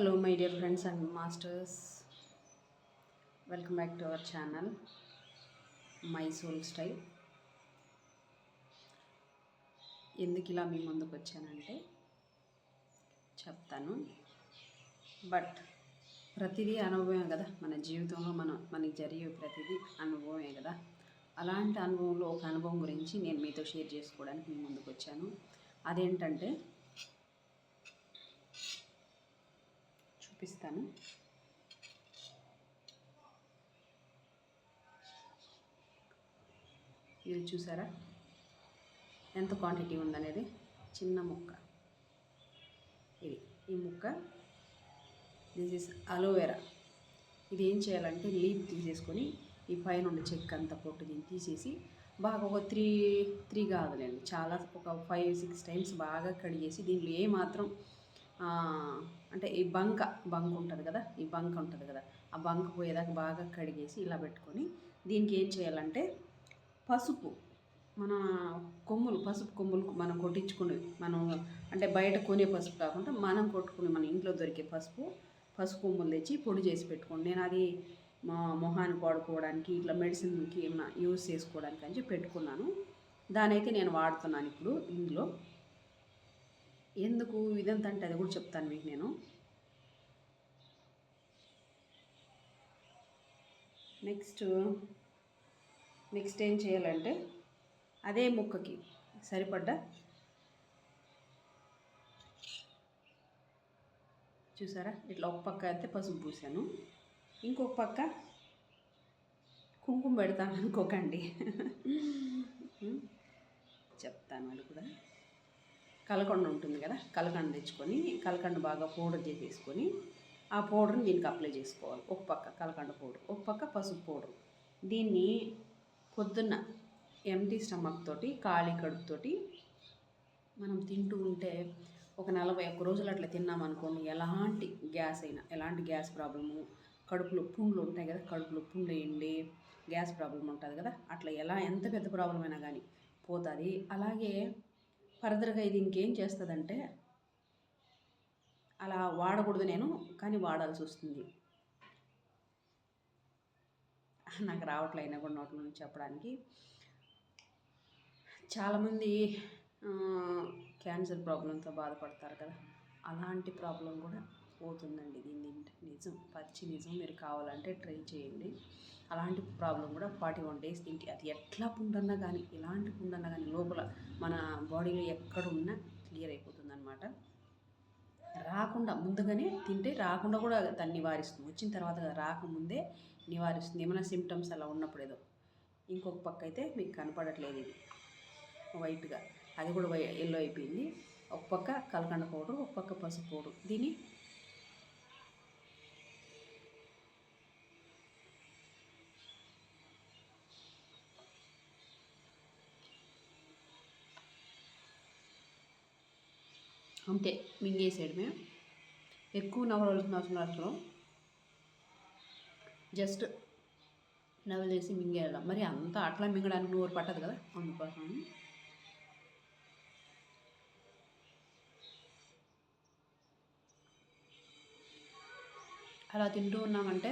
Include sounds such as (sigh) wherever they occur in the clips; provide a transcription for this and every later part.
Hello my dear friends and masters welcome back to our channel my soul style ఎందుకు ఇలా మీ ముందుకు వచ్చానంటే చెప్తాను. బట్ ప్రతిదీ అనుభవమే కదా. మన జీవితంలో మనం మనకి జరిగే ప్రతిదీ అనుభవమే కదా. అలాంటి అనుభవంలో ఒక అనుభవం గురించి నేను మీతో షేర్ చేసుకోవడానికి మీ ముందుకు వచ్చాను. అదేంటంటే చూపిస్తాను ఇది చూసారా? ఎంత క్వాంటిటీ ఉందనేది? చిన్న ముక్క. ఇది. ఈ ముక్క దిస్ ఇస్ అలోవెరా ఇది ఏం చేయాలంటే లీప్ తీసేసుకొని ఈ పైన ఉన్న చెక్క అంతా పొట్టు దీన్ని తీసేసి బాగా ఒక త్రీ త్రీ కాదులేండి. చాలా ఒక ఫైవ్ సిక్స్ టైమ్స్ బాగా కడిగేసి దీంట్లో ఏ మాత్రం అంటే ఈ బంక బంక ఉంటుంది కదా ఈ బంక ఉంటుంది కదా ఆ బంక పోయేదాకా బాగా కడిగేసి ఇలా పెట్టుకొని దీనికి ఏం చేయాలంటే పసుపు మన కొమ్ములు పసుపు కొమ్ములు మనం కొట్టించుకునేవి మనం అంటే బయట కొనే పసుపు కాకుండా మనం కొట్టుకునే మన ఇంట్లో దొరికే పసుపు పసుపు కొమ్ములు తెచ్చి పొడి చేసి పెట్టుకోండి. నేను అది మా మొహానికి వాడుకోవడానికి ఇట్లా మెడిసిన్కి ఏమైనా యూజ్ చేసుకోవడానికి అని చెప్పి పెట్టుకున్నాను. దానైతే నేను వాడుతున్నాను ఇప్పుడు ఇందులో. ఎందుకు ఇదంతా అంటే అది కూడా చెప్తాను మీకు నేను. నెక్స్ట్ నెక్స్ట్ ఏం చేయాలంటే అదే ముక్కకి సరిపడ్డ చూసారా? ఇట్లా ఒక పక్క అయితే పసుపు పూసాను. ఇంకొక పక్క కుంకుమ పెడతాను అనుకోకండి. చెప్తాను అది కూడా. కలకండ ఉంటుంది కదా కలకండ తెచ్చుకొని కలకండ బాగా పౌడర్ చేసేసుకొని ఆ పౌడర్ని దీనికి అప్లై చేసుకోవాలి. ఒక పక్క కలకండ పౌడర్ ఒక పక్క పసుపు పౌడర్. దీన్ని పొద్దున్న ఎంటీ స్టమక్ తోటి ఖాళీ కడుపుతోటి మనం తింటూ ఉంటే ఒక నలభై ఒక్క రోజులు అట్లా తిన్నామనుకోండి ఎలాంటి గ్యాస్ అయినా ఎలాంటి గ్యాస్ ప్రాబ్లము? కడుపులో పుండ్లు ఉంటాయి కదా కడుపులో పుండ్లు వేయండి గ్యాస్ ప్రాబ్లం ఉంటుంది కదా అట్లా ఎలా ఎంత పెద్ద ప్రాబ్లం అయినా కానీ పోతుంది. అలాగే ఫర్దర్గా ఇది ఇంకేం చేస్తుందంటే అలా వాడకూడదు నేను కానీ వాడాల్సి వస్తుంది. నాకు రావట్లే అయినా కూడా నోట్ల నుంచి చెప్పడానికి. చాలామంది క్యాన్సర్ ప్రాబ్లంతో బాధపడతారు కదా. అలాంటి ప్రాబ్లం కూడా పోతుందండి. దీన్ని నిజం పచ్చి నిజం మీరు కావాలంటే ట్రై చేయండి. అలాంటి ప్రాబ్లం కూడా ఫార్టీ వన్ డేస్ తింటే అది ఎట్లా పుండన్నా కానీ ఎలాంటి పుండన్నా కానీ లోపల మన బాడీలో ఎక్కడ ఉన్నా క్లియర్ అయిపోతుంది అనమాట రాకుండా ముందుగానే తింటే రాకుండా కూడా దాన్ని నివారిస్తుంది. వచ్చిన తర్వాత రాకముందే నివారిస్తుంది. ఏమైనా సిమ్టమ్స్ అలా ఉన్నప్పుడు ఏదో. ఇంకొక పక్క అయితే మీకు కనపడట్లేదు ఇది. వైట్గా. అది కూడా వై ఎల్లో అయిపోయింది. ఒక పక్క కలకండ పౌడర్ ఒక పక్క పసుపు పౌడర్. దీన్ని అంతే మింగేసేయడమే ఎక్కువ నవలవలసిన అవసరం అసలు జస్ట్ నవ్వులేసి మింగేయాలి మరి అంత అట్లా మింగడానికి నోరు పట్టదు కదా అందుకోసం. అలా తింటూ ఉన్నామంటే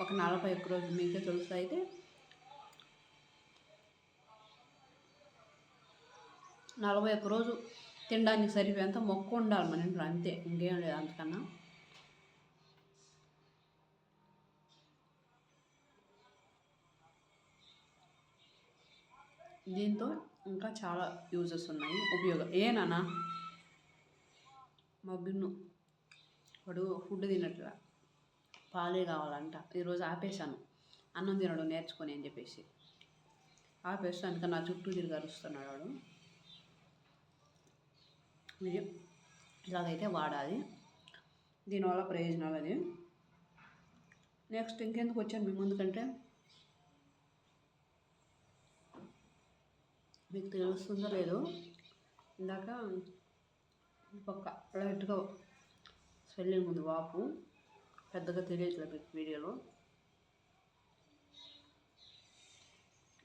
ఒక నలభై ఒక్క రోజు మీకు తెలుసు అయితే. నలభై ఒక్క రోజు తినడానికి సరిపోయేంత మొక్క ఉండాలి మన ఇంట్లో అంతే. ఇంకేం లేదు అంతకన్నా. దీంతో ఇంకా చాలా యూజెస్ ఉన్నాయి. ఉపయోగం. ఏనానా మా బిన్ను వాడు ఫుడ్ తినట్లా. పాలే కావాలంట. ఈరోజు ఆపేశాను. అన్నం తినడం నేర్చుకొని అని చెప్పేసి. ఆపేస్తే అందుక నా చుట్టూ తిరిగి అరుస్తున్నాడు వాడు. ఇది ఇలాగైతే వాడాలి. దీనివల్ల ప్రయోజనాలు అది. నెక్స్ట్ ఇంకెందుకు వచ్చాను మీ ముందుకంటే మీకు తెలుస్తుందో లేదో ఇందాక పక్క లైట్గా స్వెల్లింగ్ ఉంది వాపు. పెద్దగా తెలియట్లేదు మీకు వీడియోలో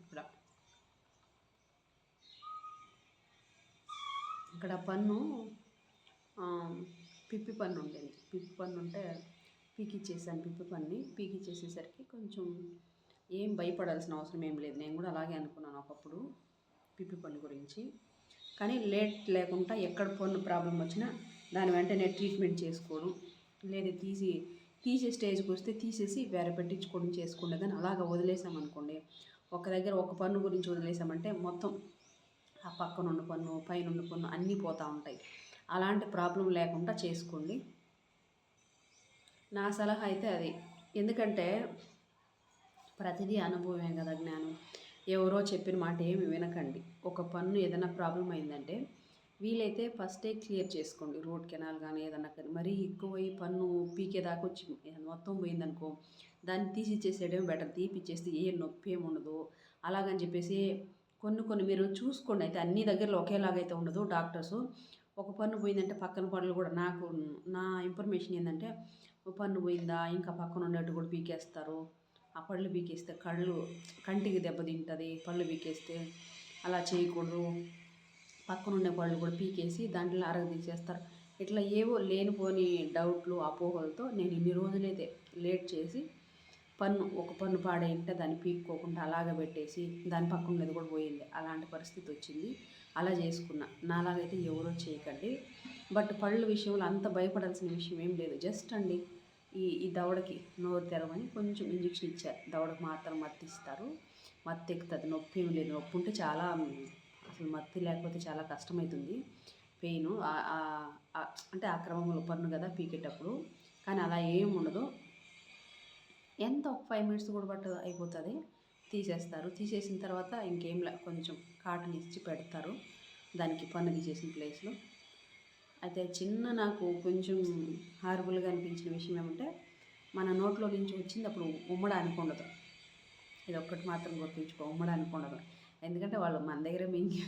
ఇక్కడ ఇక్కడ పన్ను పిప్పి పన్ను ఉండేది. పిప్పి పన్ను ఉంటే పీకిచ్చేసాను పిప్పి పన్ని. పీకిచ్చేసేసరికి కొంచెం ఏం భయపడాల్సిన అవసరం ఏం లేదు. నేను కూడా అలాగే అనుకున్నాను ఒకప్పుడు పిప్పి పన్ను గురించి. కానీ లేట్ లేకుండా ఎక్కడ పన్ను ప్రాబ్లం వచ్చినా దాని వెంటనే ట్రీట్మెంట్ చేసుకోవడం లేదా తీసి తీసే స్టేజ్కి వస్తే తీసేసి వేరే పెట్టించుకోవడం చేసుకోండి కానీ అలాగ వదిలేసామనుకోండి ఒక దగ్గర ఒక పన్ను గురించి వదిలేసామంటే మొత్తం ఆ పక్కన ఉన్న పన్ను పైన ఉన్న పన్ను అన్నీ పోతూ ఉంటాయి. అలాంటి ప్రాబ్లం లేకుండా చేసుకోండి. నా సలహా అయితే అది. ఎందుకంటే ప్రతిదీ అనుభవమే కదా జ్ఞానం. ఎవరో చెప్పిన మాట ఏమి వినకండి. ఒక పన్ను ఏదైనా ప్రాబ్లం అయిందంటే వీలైతే ఫస్టే క్లియర్ చేసుకోండి. రోడ్ కెనాల్ కానీ ఏదన్నా కానీ. మరీ ఎక్కువ ఈ పన్ను పీకేదాకా వచ్చి మొత్తం పోయిందనుకో దాన్ని తీసిచ్చేసేయడం బెటర్. తీపిచ్చేస్తే ఏ నొప్పి ఏమి ఉండదు. అలాగని చెప్పేసి కొన్ని కొన్ని మీరు చూసుకోండి. అయితే అన్ని దగ్గరలో ఒకేలాగైతే ఉండదు డాక్టర్స్. ఒక పన్ను పోయిందంటే పక్కన పనులు కూడా నాకు నా ఇన్ఫర్మేషన్ ఏంటంటే ఒక పన్ను పోయిందా? ఇంకా పక్కన ఉండేట్టు కూడా పీకేస్తారు. ఆ పళ్ళు పీకేస్తే కళ్ళు కంటికి దెబ్బతింటుంది పళ్ళు పీకేస్తే అలా చేయకూడదు. పక్కన ఉండే పళ్ళు కూడా పీకేసి దాంట్లో అరగ తీసేస్తారు. ఇట్లా ఏవో లేనిపోని డౌట్లు అపోహలతో నేను ఇన్ని రోజులైతే లేట్ చేసి పన్ను ఒక పన్ను పాడేయంటే దాన్ని పీక్కోకుండా అలాగ పెట్టేసి దాని పక్కన ఉన్నది కూడా పోయింది. అలాంటి పరిస్థితి వచ్చింది. అలా చేసుకున్నా. నాలాగైతే ఎవరో చేయకండి. బట్ పళ్ళ విషయంలో అంత భయపడాల్సిన విషయం ఏం లేదు. జస్ట్ అండి ఈ ఈ దవడకి నోరు తెరవని కొంచెం ఇంజక్షన్ ఇచ్చారు దవడకు మాత్రం మత్తి ఇస్తారు మత్తి ఎక్కుతుంది నొప్పి ఏం లేదు. నొప్పి ఉంటే చాలా అసలు మత్తి లేకపోతే చాలా కష్టమవుతుంది పెయిన్. అంటే ఆ క్రమంలో పన్ను కదా పీకేటప్పుడు. కానీ అలా ఏం ఉండదు. ఎంత ఒక ఫైవ్ మినిట్స్ కూడా పట్టదు అయిపోతుంది. తీసేస్తారు. తీసేసిన తర్వాత ఇంకేంలే కొంచెం కాటన్ ఇచ్చి పెడతారు. దానికి పన్ను తీసేసిన ప్లేస్లో అయితే చిన్న నాకు కొంచెం హారబుల్గా అనిపించిన విషయం ఏమంటే మన నోట్లో నుంచి వచ్చింది అప్పుడు ఉమ్మడానికి ఉండదు. ఇది ఒక్కటి మాత్రం గుర్తుంచుకో ఉమ్మడానికి ఉండదు. ఎందుకంటే వాళ్ళు మన దగ్గర మింగి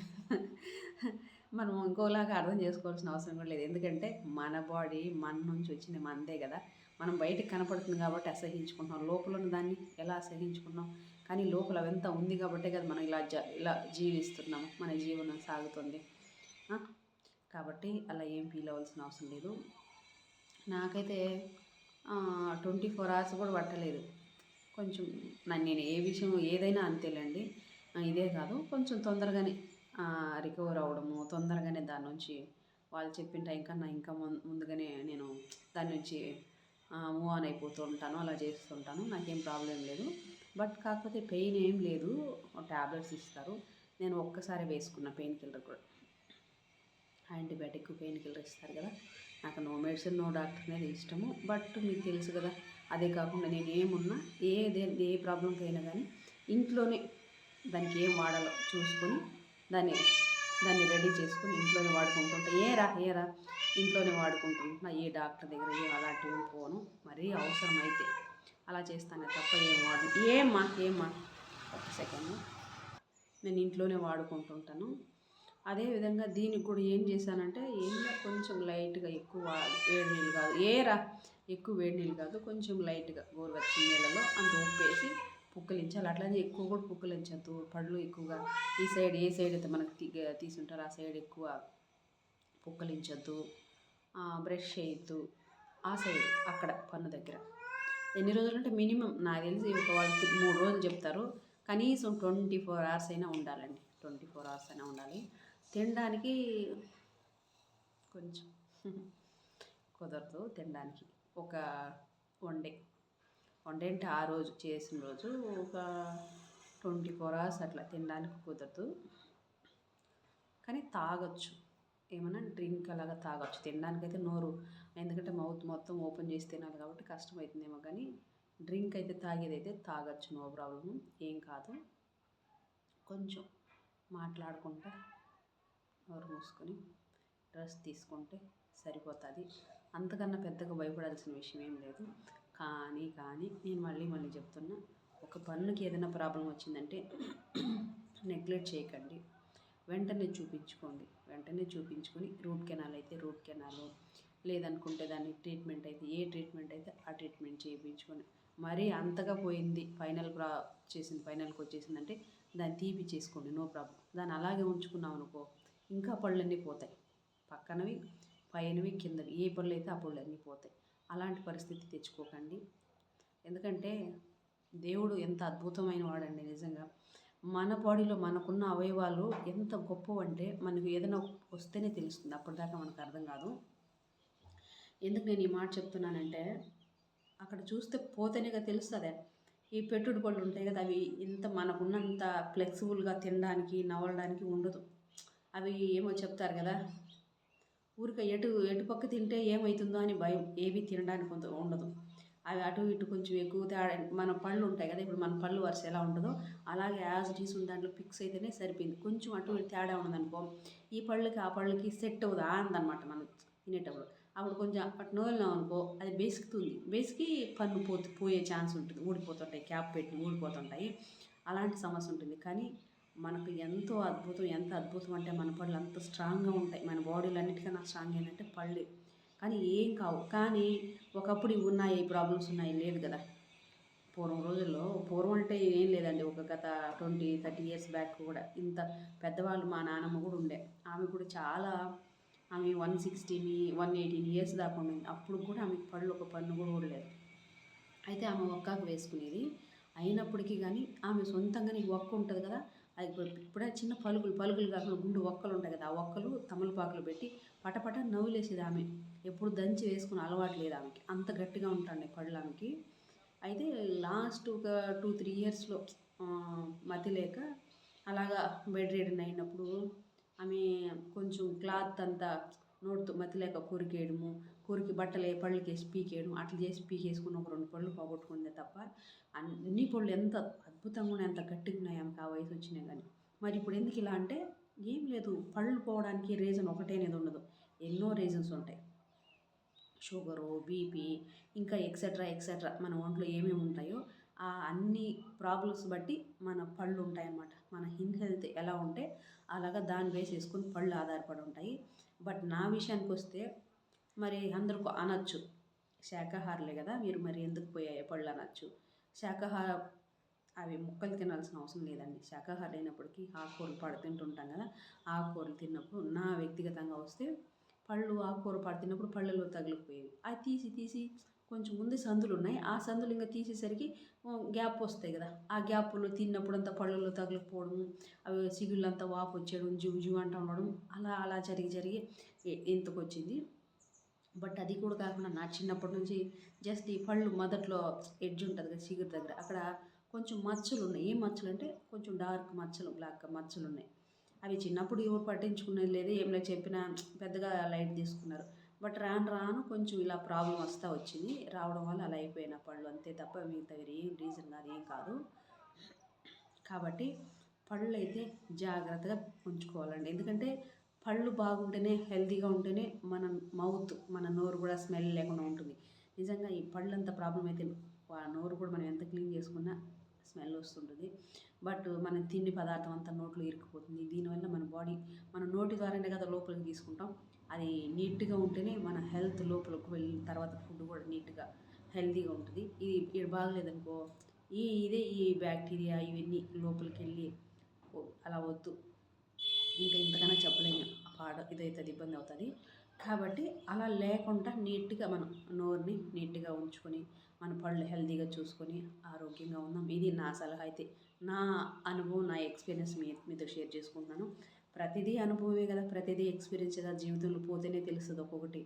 మనం ఇంకోలాగా అర్థం చేసుకోవాల్సిన అవసరం కూడా లేదు. ఎందుకంటే మన బాడీ మన నుంచి వచ్చింది మనదే కదా. మనం బయటకు కనపడుతుంది కాబట్టి అసహించుకుంటున్నాం. లోపల ఉన్న దాన్ని ఎలా అసహించుకున్నాం కానీ లోపల అవంతా ఉంది కాబట్టే కదా మనం ఇలా జ ఇలా జీవిస్తున్నాం మన జీవనం సాగుతుంది. కాబట్టి అలా ఏం ఫీల్ అవ్వాల్సిన అవసరం లేదు. నాకైతే ట్వంటీ ఫోర్ అవర్స్ కూడా పట్టలేదు. కొంచెం నన్ను నేను ఏ విషయం ఏదైనా అంతేలేండి. ఇదే కాదు కొంచెం తొందరగానే రికవర్ అవ్వడము తొందరగానే దాని నుంచి వాళ్ళు చెప్పిన టైం కన్నా ఇంకా ముందుగానే నేను దాని నుంచి మూవ్ ఆన్ అయిపోతూ ఉంటాను అలా చేస్తుంటాను నాకేం ప్రాబ్లం లేదు. బట్ కాకపోతే పెయిన్ ఏం లేదు ట్యాబ్లెట్స్ ఇస్తారు. నేను ఒక్కసారి వేసుకున్న పెయిన్ కిల్లర్ కూడా. యాంటీబయాటిక్ పెయిన్ కిల్లర్ ఇస్తారు కదా. నాకు నో మెడిసిన్ నో డాక్టర్ అనేది ఇష్టము. బట్ మీకు తెలుసు కదా అదే కాకుండా నేను ఏమున్నా ఏదే ఏ ప్రాబ్లంకి అయినా కానీ ఇంట్లోనే దానికి ఏం వాడాలో చూసుకొని దాన్ని దాన్ని రెడీ చేసుకొని ఇంట్లోనే వాడుకుంటుంటే ఏరా ఏరా? ఇంట్లోనే వాడుకుంటున్నా ఏ డాక్టర్ దగ్గర ఏ అలాంటివి పోను. మరీ అవసరమైతే అలా చేస్తానే తప్ప ఏం వాడు ఏమ్మా ఏమ్మా. ఒక సెకండ్. నేను ఇంట్లోనే వాడుకుంటుంటాను. అదేవిధంగా దీనికి కూడా ఏం చేశానంటే ఏం కొంచెం లైట్గా ఎక్కువ వేడి నీళ్ళు కాదు. ఏరా ఎక్కువ వేడి నీళ్ళు కాదు కొంచెం లైట్గా గోరువెచ్చని నీళ్ళలో అంత ఉప్పు వేసి పుక్కలించాలి. అట్లానే ఎక్కువ కూడా పుక్కలించద్దు. పళ్ళు ఎక్కువగా ఈ సైడ్ ఏ సైడ్ అయితే మనకు తీ తీసుంటారో ఆ సైడ్ ఎక్కువ పుక్కలించద్దు. బ్రష్ చేయొద్దు ఆ సైడ్ అక్కడ పన్ను దగ్గర. ఎన్ని రోజులు అంటే మినిమం నాకు తెలిసి ఒక వాళ్ళు మూడు రోజులు చెప్తారు. కనీసం ట్వంటీ ఫోర్ అవర్స్ అయినా ఉండాలండి. ట్వంటీ ఫోర్ అవర్స్ అయినా ఉండాలి. తినడానికి కొంచెం (laughs) కుదరదు తినడానికి. ఒక వన్ డే. వన్ డే అంటే ఆ రోజు చేసిన రోజు ఒక ట్వంటీ ఫోర్ అవర్స్ అట్లా తినడానికి కుదరదు. కానీ తాగొచ్చు. ఏమైనా డ్రింక్ అలాగా తాగొచ్చు. తినడానికైతే నోరు. ఎందుకంటే మౌత్ మొత్తం ఓపెన్ చేసి తినాలి కాబట్టి కష్టమవుతుందేమో కానీ డ్రింక్ అయితే తాగేదైతే తాగొచ్చు. నో ప్రాబ్లం ఏం కాదు. కొంచెం మాట్లాడుకుంటా నోరు మూసుకొని డ్రెస్ తీసుకుంటే సరిపోతుంది. అంతకన్నా పెద్దగా భయపడాల్సిన విషయం ఏం లేదు. కానీ కానీ నేను మళ్ళీ మళ్ళీ చెప్తున్నా. ఒక పన్నుకి ఏదైనా ప్రాబ్లం వచ్చిందంటే నెగ్లెక్ట్ చేయకండి. వెంటనే చూపించుకోండి. వెంటనే చూపించుకొని రూట్ కెనాల్ అయితే రూట్ కెనాల్ లేదనుకుంటే దానికి ట్రీట్మెంట్ అయితే ఏ ట్రీట్మెంట్ అయితే ఆ ట్రీట్మెంట్ చేయించుకొని మరీ అంతగా పోయింది ఫైనల్ ప్రా చేసింది ఫైనల్కి వచ్చేసిందంటే దాన్ని తీపి చేసుకోండి నో ప్రాబ్లం దాన్ని అలాగే ఉంచుకున్నాం అనుకో ఇంకా పళ్ళన్నీ పోతాయి. పక్కనవి పైనవి కింద ఏ పళ్ళు అయితే ఆ పళ్ళు అన్నీ పోతాయి. అలాంటి పరిస్థితి తెచ్చుకోకండి. ఎందుకంటే దేవుడు ఎంత అద్భుతమైన వాడండి నిజంగా. మన బాడీలో మనకున్న అవయవాలు ఎంత గొప్పవంటే మనకు ఏదైనా వస్తేనే తెలుస్తుంది. అప్పటిదాకా మనకు అర్థం కాదు. ఎందుకు నేను ఈ మాట చెప్తున్నానంటే అక్కడ చూస్తే పోతేనేగా తెలుస్తుంది. ఈ పెట్టుడు పళ్ళు ఉంటాయి కదా అవి ఇంత మనకున్నంత ఫ్లెక్సిబుల్గా తినడానికి నవలడానికి ఉండదు. అవి ఏమో చెప్తారు కదా ఊరిక ఎటు ఎటు పక్క తింటే ఏమవుతుందో అని భయం. ఏవి తినడానికి కొంత ఉండదు. అవి అటు ఇటు కొంచెం ఎక్కువ తేడా మన పళ్ళు ఉంటాయి కదా ఇప్పుడు మన పళ్ళు వరుస ఎలా ఉంటుందో అలాగే యాజ్ డీస్ ఉన్న దాంట్లో ఫిక్స్ అయితేనే సరిపోయింది. కొంచెం అటు ఇటు తేడా ఉన్నదనుకో ఈ పళ్ళకి ఆ పళ్ళకి సెట్ అవుతుంది అందనమాట మనం తినేటప్పుడు. అప్పుడు కొంచెం అటు నోలినాం అనుకో అది బేసుకుతుంది. బేసికి పన్ను పోతు పోయే ఛాన్స్ ఉంటుంది. ఊడిపోతుంటాయి క్యాప్ పెట్టి ఊడిపోతుంటాయి. అలాంటి సమస్య ఉంటుంది. కానీ మనకు ఎంతో అద్భుతం ఎంత అద్భుతం అంటే మన పళ్ళు అంత స్ట్రాంగ్గా ఉంటాయి. మన బాడీలో అన్నిటికన్నా స్ట్రాంగ్ ఏంటంటే పళ్ళు. కానీ ఏం కావు. కానీ ఒకప్పుడు ఇవి ఉన్నాయి ప్రాబ్లమ్స్ ఉన్నాయి లేదు కదా. పూర్వం రోజుల్లో పూర్వం అంటే ఏం లేదండి. ఒక గత ట్వంటీ థర్టీ ఇయర్స్ బ్యాక్ కూడా ఇంత పెద్దవాళ్ళు మా నాన్నమ్మ కూడా ఉండే. ఆమె కూడా చాలా ఆమె one sixteen one eighteen years దాకా ఉండింది. అప్పుడు కూడా ఆమెకి పళ్ళు ఒక పన్ను కూడా లేదు అయితే ఆమె ఒక్కాకు వేసుకునేది. అయినప్పటికీ కానీ ఆమె సొంతంగా నీకు ఒక్క ఉంటుంది కదా. అది ఇప్పుడు ఇప్పుడే చిన్న పలుకులు పలుకులు కాకుండా గుండు ఒక్కలు ఉంటాయి కదా ఆ ఒక్కలు తమలపాకులు పెట్టి పటపట నవ్వులేసేది ఆమె. ఎప్పుడు దంచి వేసుకుని అలవాటు లేదు ఆమెకి. అంత గట్టిగా ఉంటాండి పళ్ళు ఆమెకి. అయితే లాస్ట్ ఒక టూ త్రీ ఇయర్స్లో మతి లేక అలాగా బెడ్ రీడన్ అయినప్పుడు ఆమె కొంచెం క్లాత్ అంతా నోటితో మతి లేక కొరికేయడము కొరికి బట్టలు పళ్ళకి వేసి పీకేయడం అట్లా చేసి పీకేసుకుని ఒక రెండు పళ్ళు పోగొట్టుకుందే తప్ప అన్ని పళ్ళు ఎంత అద్భుతంగా ఎంత గట్టిగా ఉన్నాయి ఆమెకు ఆ వయసు వచ్చినాయి కానీ మరి ఇప్పుడు ఎందుకు ఇలా అంటే ఏం లేదు పళ్ళు పోవడానికి రీజన్ ఒకటే అనేది ఉండదు. ఎన్నో రీజన్స్ ఉంటాయి. షుగరు బీపీ ఇంకా ఎక్సెట్రా ఎక్సెట్రా మన ఒంట్లో ఏమేమి ఉంటాయో ఆ అన్ని ప్రాబ్లమ్స్ బట్టి మన పళ్ళు ఉంటాయన్నమాట. మన హిన్ హెల్త్ ఎలా ఉంటే అలాగా దాన్ని వేసేసుకుని పళ్ళు ఆధారపడి ఉంటాయి. బట్ నా విషయానికి వస్తే మరి అందరూ అనొచ్చు. శాకాహారులే కదా మీరు మరి ఎందుకు పోయాయి పళ్ళు అనొచ్చు. శాకాహార అవి ముక్కలు తినాల్సిన అవసరం లేదండి. శాకాహారులు అయినప్పటికీ ఆకుకూరలు పడు తింటుంటాం కదా ఆకుకూరలు తిన్నప్పుడు నా వ్యక్తిగతంగా వస్తే పళ్ళు ఆకుకూర పడు తిన్నప్పుడు పళ్ళలో తగిలిపోయేవి అది తీసి తీసి కొంచెం ముందు సందులు ఉన్నాయి. ఆ సందులు ఇంకా తీసేసరికి గ్యాప్ వస్తాయి కదా ఆ గ్యాప్లో తిన్నప్పుడు అంతా పళ్ళలో తగిలిపోవడం అవి సిగుళ్ళంతా వాపు వచ్చేయడం జువ్ జువ్ అంటూ ఉండడం అలా అలా జరిగి జరిగి ఎంతకు వచ్చింది. బట్ అది కూడా కాకుండా నా చిన్నప్పటి నుంచి జస్ట్ ఈ పళ్ళు మొదట్లో ఎడ్జ్ ఉంటుంది కదా చిగురు దగ్గర. అక్కడ కొంచెం మచ్చలు ఉన్నాయి. ఏ మచ్చలు అంటే కొంచెం డార్క్ మచ్చలు బ్లాక్ మచ్చలు ఉన్నాయి. అవి చిన్నప్పుడు ఎవరు పట్టించుకునేది లేదు. ఏం లేదు చెప్పినా పెద్దగా లైట్ తీసుకున్నారు. బట్ రాను రాను కొంచెం ఇలా ప్రాబ్లం వస్తూ వచ్చింది. రావడం వల్ల అలా అయిపోయిన పళ్ళు అంతే తప్ప మిగతా ఏం రీజన్ కాదు ఏం కాదు. కాబట్టి పళ్ళు అయితే జాగ్రత్తగా ఉంచుకోవాలండి. ఎందుకంటే పళ్ళు బాగుంటేనే హెల్తీగా ఉంటేనే మన మౌత్ మన నోరు కూడా స్మెల్ లేకుండా ఉంటుంది. నిజంగా ఈ పళ్ళంత ప్రాబ్లం అయితే ఆ నోరు కూడా మనం ఎంత క్లీన్ చేసుకున్నా స్మెల్ వస్తుంటుంది. బట్ మన తిండి పదార్థం అంతా నోట్లో ఇరుక్కుపోతుంది. దీనివల్ల మన బాడీ మన నోటి ద్వారానే కదా లోపలికి తీసుకుంటాం. అది నీట్గా ఉంటేనే మన హెల్త్ లోపలికి వెళ్ళిన తర్వాత ఫుడ్ కూడా నీట్గా హెల్తీగా ఉంటుంది. ఇది ఇది బాగలేదనుకో ఈ ఇదే ఈ బ్యాక్టీరియా ఇవన్నీ లోపలికి వెళ్ళి అలా వద్దు. ఇంకా ఇంతకన్నా చెప్పలేము. పాడ ఇదైతే ఇబ్బంది అవుతుంది. కాబట్టి అలా లేకుండా నీట్గా మనం నోరుని నీట్గా ఉంచుకొని మన పళ్ళు హెల్తీగా చూసుకొని ఆరోగ్యంగా ఉందాం ఇది నా సలహా అయితే. నా అనుభవం నా ఎక్స్పీరియన్స్ మీ మీతో షేర్ చేసుకుంటున్నాను. ప్రతిదీ అనుభవమే కదా. ప్రతిదీ ఎక్స్పీరియన్స్ కదా జీవితంలో పోతేనే తెలుస్తుంది ఒక్కొక్కటి.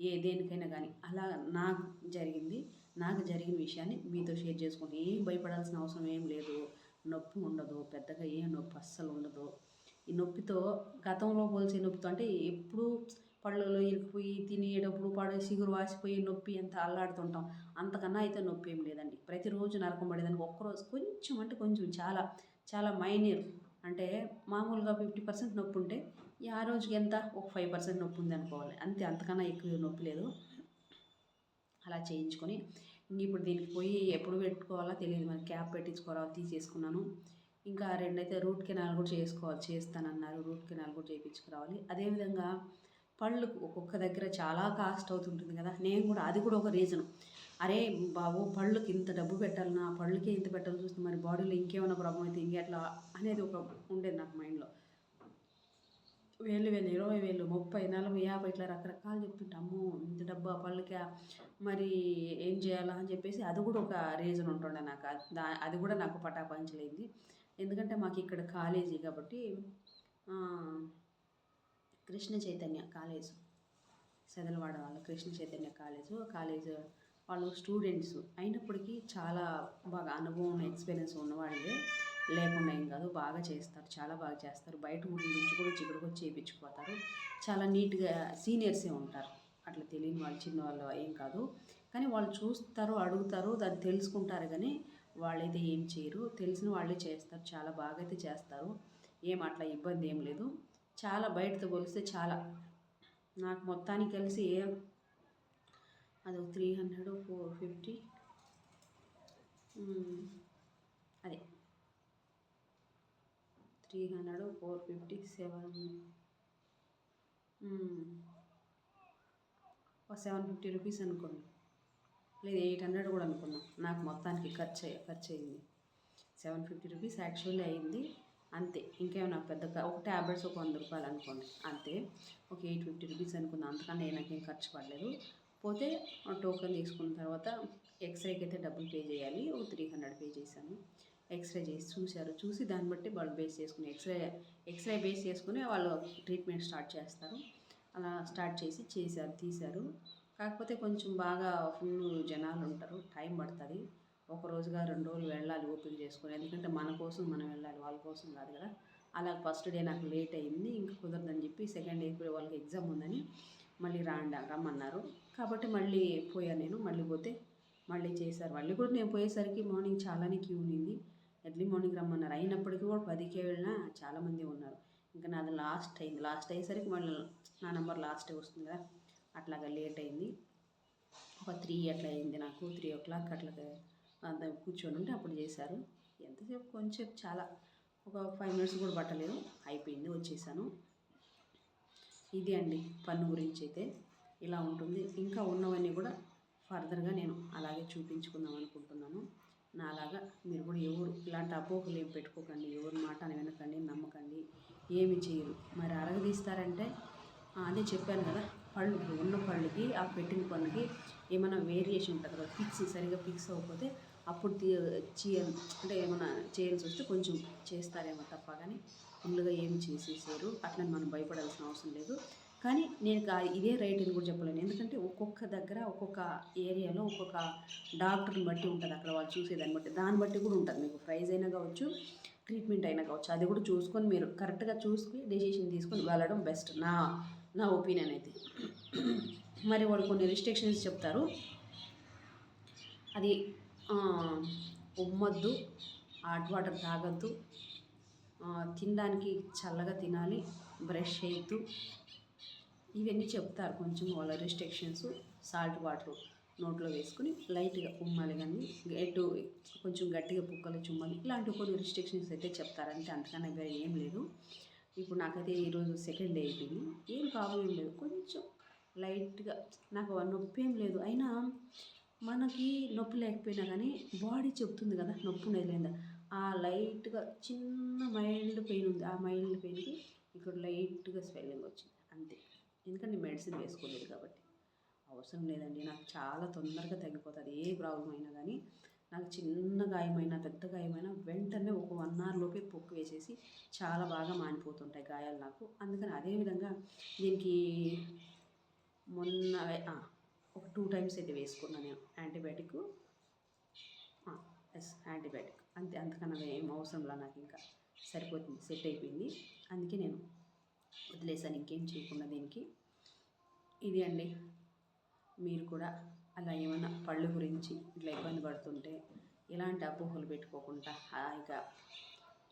ఏ దేనికైనా కానీ. అలా నాకు జరిగింది. నాకు జరిగిన విషయాన్ని మీతో షేర్ చేసుకుంటే ఏం భయపడాల్సిన అవసరం ఏం లేదు. నొప్పి ఉండదు. పెద్దగా ఏం నొప్పి అస్సలు ఉండదు. ఈ నొప్పితో గతంలో పోల్చే నొప్పితో అంటే ఎప్పుడు పళ్ళలో ఇరికిపోయి తినేటప్పుడు పడే సిగురు వాసిపోయి నొప్పి ఎంత అల్లాడుతుంటాం. అంతకన్నా అయితే నొప్పి ఏం లేదండి. ప్రతిరోజు నరకం పడేదానికి ఒక్కరోజు కొంచెం అంటే కొంచెం చాలా చాలా మైనర్. అంటే మామూలుగా ఫిఫ్టీ పర్సెంట్ నొప్పి ఉంటే ఆ రోజుకి ఎంత? ఒక ఫైవ్ పర్సెంట్ నొప్పి ఉంది అనుకోవాలి. అంతే అంతకన్నా ఎక్కువ నొప్పి లేదు. అలా చేయించుకొని ఇప్పుడు దీనికి పోయి ఎప్పుడు పెట్టుకోవాలో తెలియదు మరి క్యాప్ పెట్టించుకోవాలా తీసేసుకున్నాను. ఇంకా రెండైతే రూట్ కెనాల్ కూడా చేసుకోవాలి చేస్తానన్నారు. రూట్ కెనాల్ కూడా చేయించుకురావాలి అదేవిధంగా పళ్ళు ఒక్కొక్క దగ్గర చాలా కాస్ట్ అవుతుంటుంది కదా. నేను కూడా అది కూడా ఒక రీజన్ అరే బాబు పళ్ళుకి ఇంత డబ్బు పెట్టాలన్నా పళ్ళుకి ఇంత పెట్టాలి చూస్తే మరి బాడీలో ఇంకేమైనా ప్రాబ్లం అయితే ఇంకెట్లా అనేది ఒక ఉండేది నాకు మైండ్లో వేలు వేలు ఇరవై వేలు ముప్పై నలభై యాభై ఇట్లా రకరకాలు చెప్తుంటే అమ్మో ఇంత డబ్బా పళ్ళుకా? మరి ఏం చేయాలా అని చెప్పేసి అది కూడా ఒక రీజన్ ఉంటుండే నాకు. అది- దా అది కూడా నాకు పటాపంచలేదు. ఎందుకంటే మాకు ఇక్కడ కాలేజీ కాబట్టి కృష్ణ చైతన్య కాలేజ్. సెదలవాడ వాళ్ళ కృష్ణ చైతన్య కాలేజ్. కాలేజ్ వాళ్ళు స్టూడెంట్స్. అయినప్పటికీ చాలా బాగా అనుభవం ఎక్స్పీరియన్స్ ఉన్నవాళ్ళే లేకుండా ఏం కాదు బాగా చేస్తారు చాలా బాగా చేస్తారు. బయట ఊరి నుంచి కూడా ఇక్కడికి వచ్చి చేయించుకుపోతారు చాలా నీట్గా సీనియర్సే ఉంటారు. అట్లా తెలియని వాళ్ళు చిన్న వాళ్ళు ఏం కాదు. కానీ వాళ్ళు చూస్తారు అడుగుతారు దాన్ని తెలుసుకుంటారు కానీ వాళ్ళైతే ఏం చేయరు. తెలిసిన వాళ్ళే చేస్తారు. చాలా బాగా అయితే చేస్తారు. ఏం అట్లా ఇబ్బంది ఏం లేదు. చాలా బయటతో పోలిస్తే చాలా. నాకు మొత్తానికి కలిసి అది త్రీ హండ్రెడ్ ఫోర్ ఫిఫ్టీ. అదే. Three hundred four fifty seven. Seven fifty rupees అనుకోండి. లేదు ఎయిట్ హండ్రెడ్ కూడా అనుకున్నాం. నాకు మొత్తానికి ఖర్చు ఖర్చు అయింది. సెవెన్ ఫిఫ్టీ రూపీస్ యాక్చువల్లీ అయింది. అంతే ఇంకేమో నాకు పెద్ద ఒక ట్యాబ్లెట్స్ ఒక వంద రూపాయలు అనుకోండి. అంతే ఒక ఎయిట్ ఫిఫ్టీ రూపీస్ అనుకున్నాను అంతకన్నా నాకేం ఖర్చు పడలేదు. పోతే టోకెన్ తీసుకున్న తర్వాత ఎక్స్రేకి అయితే డబ్బులు పే చేయాలి. ఒక త్రీ హండ్రెడ్ పే చేశాను. ఎక్స్రే చేసి చూశారు. చూసి దాన్ని బట్టి వాళ్ళు బేస్ చేసుకుని ఎక్స్రే ఎక్స్రే బేస్ చేసుకుని వాళ్ళు ట్రీట్మెంట్ స్టార్ట్ చేస్తారు. అలా స్టార్ట్ చేసి చేశారు తీశారు. కాకపోతే కొంచెం బాగా ఫుల్ జనాలు ఉంటారు టైం పడుతుంది. ఒక రోజుగా రెండు రోజులు వెళ్ళాలి ఓపెన్ చేసుకొని. ఎందుకంటే మన కోసం మనం వెళ్ళాలి వాళ్ళ కోసం కాదు కదా. అలా ఫస్ట్ డే నాకు లేట్ అయింది ఇంకా కుదరదని చెప్పి సెకండ్ డే వాళ్ళకి ఎగ్జామ్ ఉందని మళ్ళీ రాండి రమ్మన్నారు. కాబట్టి మళ్ళీ పోయాను నేను. మళ్ళీ పోతే మళ్ళీ చేశారు. మళ్ళీ కూడా నేను పోయేసరికి మార్నింగ్ చాలానే క్యూ ఉన్నింది ఎర్లీ మార్నింగ్ రమ్మన్నారు. అయినప్పటికీ కూడా పదికే వెళ్ళినా చాలామంది ఉన్నారు. ఇంకా నాది లాస్ట్ అయింది. లాస్ట్ అయ్యేసరికి మళ్ళీ నా నెంబర్ లాస్ట్ వస్తుంది కదా. అట్లాగా లేట్ అయింది. ఒక త్రీ అట్లా అయింది నాకు త్రీ ఓ క్లాక్ అట్లా అంత కూర్చొని ఉంటే అప్పుడు చేశారు. ఎంతసేపు? కొంచెం చాలా. ఒక ఫైవ్ మినిట్స్ కూడా పట్టలేదు. అయిపోయింది వచ్చేసాను. ఇది అండి పన్ను గురించి అయితే. ఇలా ఉంటుంది. ఇంకా ఉన్నవన్నీ కూడా ఫర్దర్గా నేను అలాగే చూపించుకుందాం అనుకుంటున్నాను. నా అలాగా మీరు కూడా ఎవరు ఇలాంటి అపోహలు ఏం పెట్టుకోకండి. ఎవరి మాట అని వినకండి నమ్మకండి. ఏమి చేయరు. మరి అరగదీస్తారంటే అదే చెప్పాను కదా పళ్ళు ఉన్న పళ్ళుకి ఆ పెట్టిన పళ్ళుకి ఏమైనా వేరియేషన్ ఉంటుంది కదా ఫిక్స్ సరిగా ఫిక్స్ అవ్వకపోతే అప్పుడు తీ చేయాలి అంటే ఏమైనా చేయాల్సి వస్తే కొంచెం చేస్తారేమో తప్ప కానీ ఫుల్గా ఏం చేసేసారు అట్లని మనం భయపడాల్సిన అవసరం లేదు. కానీ నేను ఇదే రైట్ అని కూడా చెప్పలేను. ఎందుకంటే ఒక్కొక్క దగ్గర ఒక్కొక్క ఏరియాలో ఒక్కొక్క డాక్టర్ని బట్టి ఉంటుంది అక్కడ వాళ్ళు చూసేదాన్ని బట్టి. దాన్ని బట్టి కూడా ఉంటుంది మీకు ప్రైజ్ అయినా కావచ్చు ట్రీట్మెంట్ అయినా కావచ్చు. అది కూడా చూసుకొని మీరు కరెక్ట్గా చూసుకుని డెసిషన్ తీసుకొని వెళ్ళడం బెస్ట్ నా నా ఒపీనియన్ అయితే. మరి వాళ్ళు కొన్ని రిస్ట్రిక్షన్స్ చెప్తారు. అది ఉమ్మద్దు హాట్ వాటర్ తాగొద్దు తినడానికి చల్లగా తినాలి బ్రష్ చేయొద్దు. ఇవన్నీ చెప్తారు కొంచెం వాళ్ళ రిస్ట్రిక్షన్స్ సాల్ట్ వాటర్ నోట్లో వేసుకుని లైట్గా ఉమ్మాలి కానీ ఎటు కొంచెం గట్టిగా పుక్కలు చుమ్మాలి ఇలాంటి కొన్ని రిస్ట్రిక్షన్స్ అయితే చెప్తారంటే అంతకన్నా వేరే ఏం లేదు. ఇప్పుడు నాకైతే ఈరోజు సెకండ్ డే అయిపోయింది. ఏం ప్రాబ్లం ఏం లేదు. కొంచెం లైట్గా నాకు నొప్పి ఏం లేదు. అయినా మనకి నొప్పి లేకపోయినా కానీ బాడీ చెప్తుంది కదా నొప్పి ఉండేది లేదా. ఆ లైట్గా చిన్న మైల్డ్ పెయిన్ ఉంది. ఆ మైల్డ్ పెయిన్కి ఇక్కడ లైట్గా స్వెల్లింగ్ వచ్చింది. అంతే. ఎందుకంటే మెడిసిన్ వేసుకోలేదు కాబట్టి. అవసరం లేదండి. నాకు చాలా తొందరగా తగ్గిపోతుంది. ఏ ప్రాబ్లం అయినా కానీ నాకు చిన్న గాయమైనా పెద్ద గాయమైనా వెంటనే ఒక వన్ అవర్ లోపే పొక్కు వేసేసి చాలా బాగా మానిపోతుంటాయి గాయాలు నాకు. అందుకని అదేవిధంగా దీనికి మొన్న ఒక టూ టైమ్స్ అయితే వేసుకున్నాను నేను యాంటీబయాటిక్ ఎస్ యాంటీబయాటిక్ అంతే అంతకన్నా ఏం అవసరంలా నాకు ఇంకా. సరిపోతుంది సెట్ అయిపోయింది. అందుకే నేను వదిలేసాను ఇంకేం చేయకుండా దీనికి. ఇది అండి. మీరు కూడా అలా ఏమైనా పళ్ళు గురించి ఇట్లా ఇబ్బంది పడుతుంటే ఎలాంటి అపోహలు పెట్టుకోకుండా హాయిగా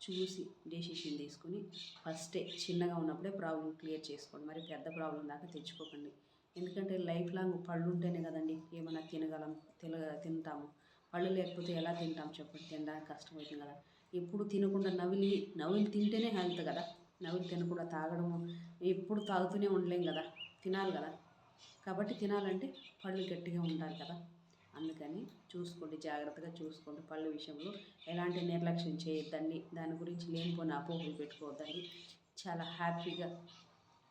చూసి డెసిషన్ తీసుకుని ఫస్టే చిన్నగా ఉన్నప్పుడే ప్రాబ్లం క్లియర్ చేసుకోండి. మరి పెద్ద ప్రాబ్లం దాకా తెచ్చుకోకండి. ఎందుకంటే లైఫ్ లాంగ్ పళ్ళు ఉంటేనే కదండి ఏమైనా తినగలం తిన తింటాము. పళ్ళు లేకపోతే ఎలా తింటాం చెప్పండి. తినడానికి కష్టమవుతుంది కదా. ఎప్పుడు తినకుండా నవిలి నవిలి తింటేనే హెల్త్ కదా. నవిలి తినకుండా తాగడము ఎప్పుడు తాగుతూనే ఉండలేం కదా. తినాలి కదా. కాబట్టి తినాలంటే పళ్ళు గట్టిగా ఉండాలి కదా. అందుకని చూసుకోండి జాగ్రత్తగా చూసుకోండి పళ్ళు విషయంలో. ఎలాంటి నిర్లక్ష్యం చేయొద్దండి. దాని గురించి లేనిపోయిన అపోహలు పెట్టుకోవద్దండి. చాలా హ్యాపీగా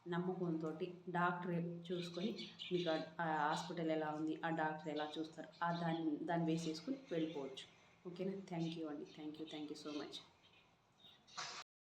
నమ్మకంతో డాక్టర్ చూసుకొని మీకు ఆ హాస్పిటల్ ఎలా ఉంది ఆ డాక్టర్ ఎలా చూస్తారు ఆ దాన్ని దాన్ని వేసేసుకుని వెళ్ళిపోవచ్చు. ఓకేనా? థ్యాంక్ యూ అండి. Thank you. Thank you so much.